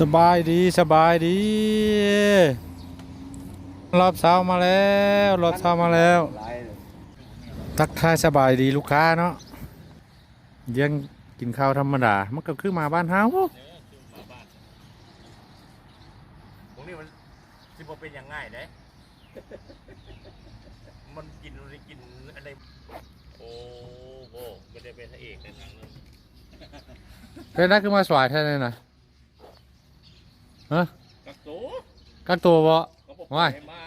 สบายดีสบายดี รอบเช้ามาแล้วรอบเช้ามาแล้ว ทักทายสบายดีลูกค้าเนาะยังกินข้าวธรรมดามันก็คือมาบ้านเฮาพวกนี้มันสิบ่เป็นอย่างง่ายเด้มันกินมันกินอะไรโอ้โหไม่ได้เป็นพระเอกในหนังเลยเป็นนักคือมาสวายแท้เลยนะ ฮะกักโตกักตัวบ่เขาบอกว้ายให้มา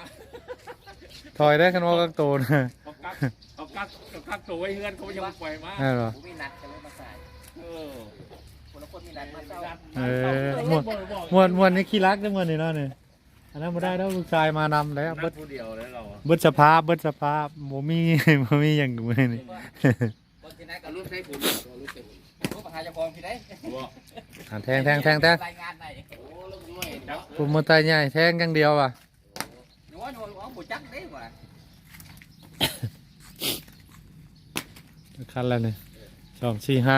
ถอยได้กันว่ากักตัวนะ เขากักเขากักเขากักตัวไว้เฮือนเขายังไม่ปล่อยมาใช่หรอ ผมมีนัดกันเลยมาใส่เออคนละคนมีนัดมาเศร้าเออมวนมวนมวนนี่ขี้รักได้อมวนนี่เนาะนี่อันนั้นมาได้แล้วลูกชายมานำแล้วนั่เบิงดผู้เดียวแล้วเราอะเบิดสภาพเบิดสภาพโมมีโมมีอย่างมือนี่ คนที่นัดกับรุ่นใช้ผมรุ่นใช้ผมรู้ปัญหาจะฟ้องพี่ได้ว่าอะแทงแทงแทงแทงรายงานไหน ผมมือตายใหญ่แทงอย่างเดียวอะหนูว่าหนูว่าผู้จักได้ว่ะคันแล้วนี่สองสี่ห้า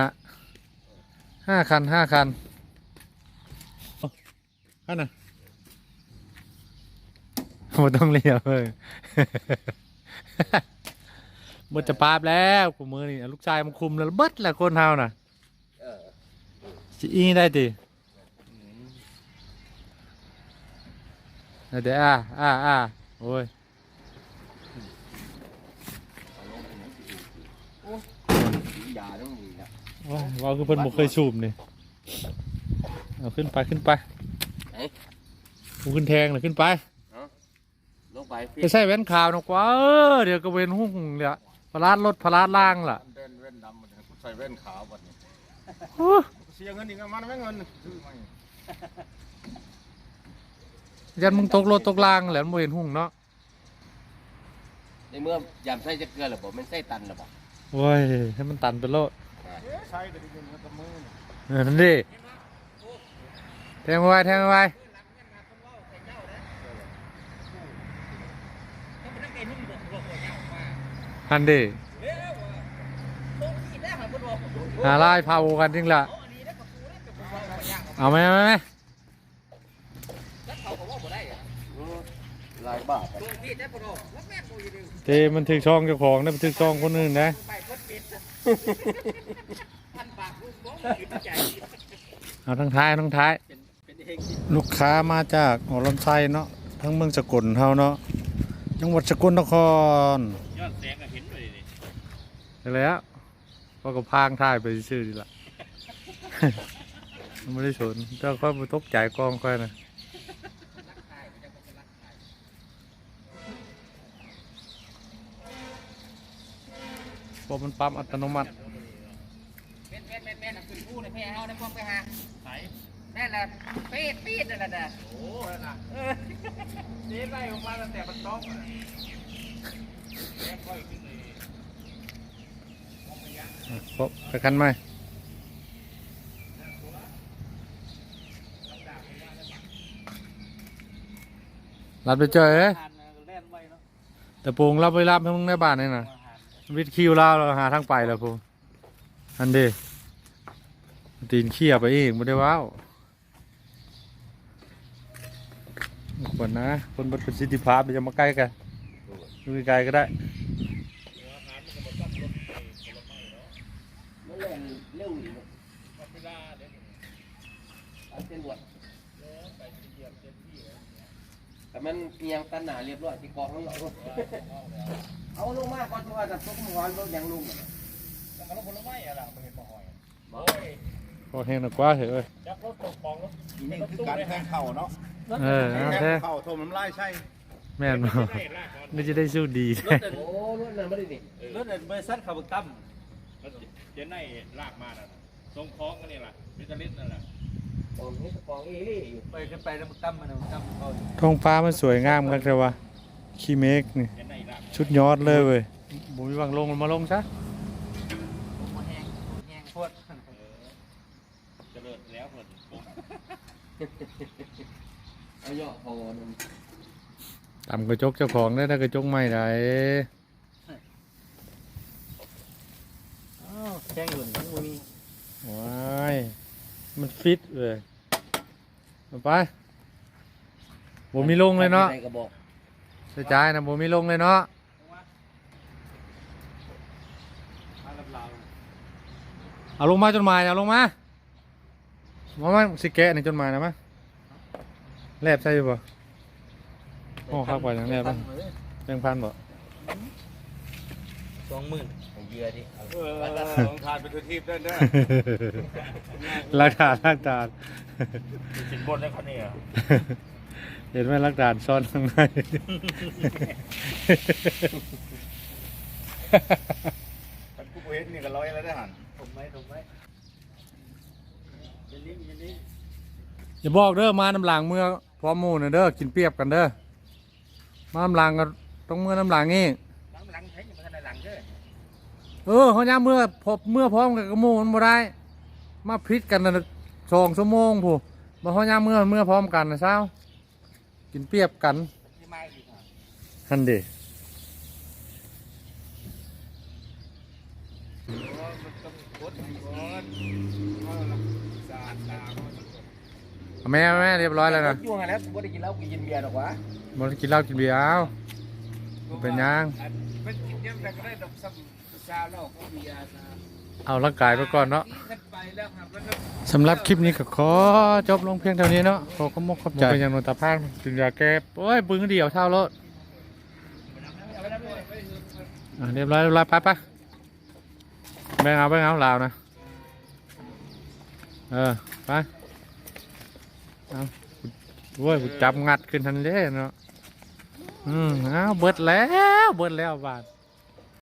ห้าคันห้าคันโอ้คันน่ะไม่ต้องเลี้ยวเลยเบิดจะปาบแล้วกูมือนี่ลูกชายมันคุมแล้วเบิดแหละคนเฮาน่ะเออสิอีได้ติ เดี๋ยวอะอะอะโอ้ยยาต้องมีนะว้าวว้าวคือเพิ่นบ่เคยสูบนี่เอาขึ้นไปขึ้นไปกูขึ้นแทงเลยขึ้นไปลงไปไปใส่แว่นขาวนะกว่าเออเดี๋ยวก็เว้นหุ่งเนี่ยพลาดรถพลาดล่างล่ะเดินเว้นดำบัดนี้กูใส่เว้นขาวบัดนี้โอ้เสียเงินอีกอะมันไม่เงินซื้อมาอีก ยันมึงตกรถตกล่างแหละมันบ่เห็นหุ่งเนาะในเมื่อยำไส้จะเกลือหรือเปล่าไม่ไส้ตันหรือเปล่าโอ้ยให้มันตันไปโลดใช้แต่ดีเงินกับมือนี่เออนั่นดิแทงไว้แทงไว้นั่นดิหาลายเผากันจริงละเอาไหมเอาไหมเอาไหม เขาบอกว่าบ่ได้อะ หลายบาทลงพี่ได้ปะโดแล้วแม่กูอยู่ดีเจมันถึกช่องเจ้าของนะมันถึกช่องคนอื่นนะไปคนปิดพันปากลูกบ้องอยู่ใจเอาทั้งท้ายทั้งท้ายเป็นเป็นเองลูกค้ามาจากหัวลำไส้เนาะทั้งเมืองสกลเฮาเนาะจังหวัดสกลนครยอดแสงก็เห็นเลยนี่ไปแล้วก็ก็พางท่ายไปชื่อดีละไม่ได้สนเจ้าค่อยมาตกใจกองค่อยนะ ราะมันปั๊มอัตโนมัติแม่นแม่นแม่นแม่นขึ้นผู้ในแพ้เฮาในพวกไปหาใสนั่นแหละปีดปีดนั่นแหละนะโอ้นั่นน่ะเจ๊ไล่ออกมาตั้งแต่มันต้องอะแม่ค่อยขึ้นเลยครบไปคันไหมรับไปเจอเอ้ยทานเล่นไว้เนาะแต่ปูงรับไปรับให้มึงในบ้านนี่นะ วิทย์คิวเล่าเราหาทางไปแล้วปูอันเดตีนเขี้ยไปเองไม่ได้ว้าวคนนะ คนบนประสิทธิภาพจะมาใกล้กันดูไกลก็ได้เล่นเร็วอยู่อันเป็นหวด แต่มันเอียงตันหนาเรียบร้อยที่กองของเราเอาลงมาก่อนที่ว่าจะตกหัวรถยังลงแล้วมันผลไม้อะล่ะมันเป็นปลาหอยโอ้ยพอแห้งหนักกว่าเหรอจับรถตกปองรถอีนี่คือการแทงเข่าเนาะเออเอาแทแท้งเข่าโทมน้ำลายใช่แม่นบ่ได้ลากก่อนนี่จะได้สู้ดีโอ้รถนั้นไม่ได้ดิรถบริษัทขับตั้มรถเจนไนลากมาน่ะทรงคล้องกันนี่แหละวิตาลิสนั่นแหละ กองนี้กองเอเล่อยู่ไปขึ้นไปแล้วมันตั้มมันตั้มเขาท้องฟ้ามันสวยงามกันแต่ว่าขี้เมฆนี่เจนไนลากชุดยอดเลยเว้ยบุญวังลงมาลงซะแห้งแห้งโคตรเจริญแล้วเพิ่นเอาเยอะพอนึงต่ำกระจกเจ้าของได้ถ้ากระจกไม่ได้แห้งหล่นทั้ง มันฟิตเลยเอาไปบ่มีลงเลยเนาะใครก็บอกเสียใจายนะบ่มีลงเลยเนาะมาลำลาวเอาลงมาจนหมายเอาลงมามามาสิแกะในจนหมายนะมาแลบใช่อยู่บ่โอ้ครับไปยังแลบบ่แบ่งพันบ่ สองหมื่นให้เหยื่อดิเอาเออลองทานไปทุกทีเด้อเด้อรักฐานรักฐานสินบนแล้วเขาเนี่ยเห็นไหมรักฐานซ่อนข้างในท่านผู้เห็นนี่ก็ร้อยแล้วได้อหันผมไหมผมไหมยันนี้ยันนี้อย่าบอกเด้อมาน้ำหลังเมื่อพร้อมหมู่น่ะเด้อกินเปรียบกันเด้อมาน้ำหลังก็ต้องเมื่อน้ำหลังนี่ เออเขาย่าเมื่อพบเมื่อพร้อมกันกับหมู่มันบ่ได้ มาพิษกันน่ะสองชั่วโมงผู้มาเขาย่าเมื่อเมื่อพร้อมกันนะเช้ากินเปรียบกันที่มาอีกอะฮันเดมันต้องกดก่อนเอาละสาดตามันแม่แม่เรียบร้อยแล้วนะยุ่งอะไรแล้วกูไม่ได้กินเหล้ากูกินเบียร์หรอกวะบ่ได้กินเหล้ากินเบียร์เอาเป็นยังเป็นกินเยอะแต่ก็ได้ดอกซ้ำ ซาแล้วก็มียานะเอาร่างกายไปก่อนเนาะขึ้นไปแล้วครับแล้วก็สำหรับคลิปนี้ก็ขอจบลงเพียงเท่านี้เนาะขอขอบคุณขอบใจเป็นอย่างนนตาพานกินยาแก้โอ้ยปึงเดียวเท่ารถอะเรียบร้อยเรียบร้อยไปไปแบ่งเอาแบ่งเอาลาวนะเออไปเอาโว้ยกูจับงัดขึ้นทันเลยเนาะอืมเอาเบิดแล้วเบิดแล้วบาท